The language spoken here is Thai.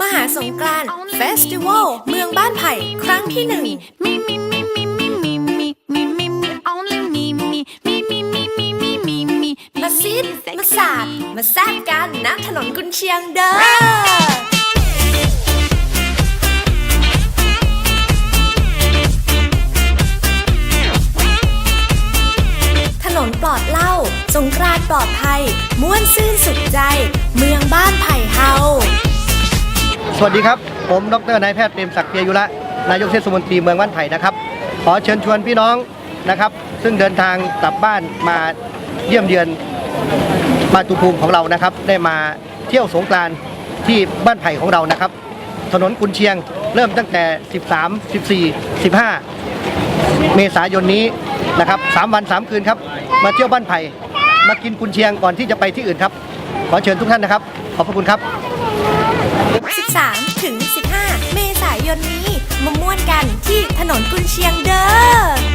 มหาสงกรานต์เฟสติวัลเมืองบ้านไผ่ครั้งที่หนึ่งมาซิดมาสาดมาแซดกันณถนนกุนเชียงเด้อลปลอดเหล้าสงกรานปลอดภัย ม่วนซื่นสุดใจ เมืองบ้านไผ่เฮา สวัสดีครับ ผมดรนายแพทย์เปรมศักดิ์เปียยุระนายกเทศมนตรีเมืองบ้านไผ่นะครับ ขอเชิญชวนพี่น้องนะครับ ซึ่งเดินทางกลับบ้านมาเยี่ยมเยือนมาตุภูมิของเรานะครับ ได้มาเที่ยวสงกรานต์ที่บ้านไผ่ของเรานะครับ ถนนกุนเชียงเริ่มตั้งแต่ 13 14 15 เมษายนนี้นะครับ3วัน 3 คืนครับ มาเที่ยวบ้านไผ่มากินกุนเชียงก่อนที่จะไปที่อื่นครับ ขอเชิญทุกท่านนะครับ ขอบพระคุณครับ 13 ถึง 15 เมษายนนี้มาม่วนกันที่ถนนกุนเชียงเด้อ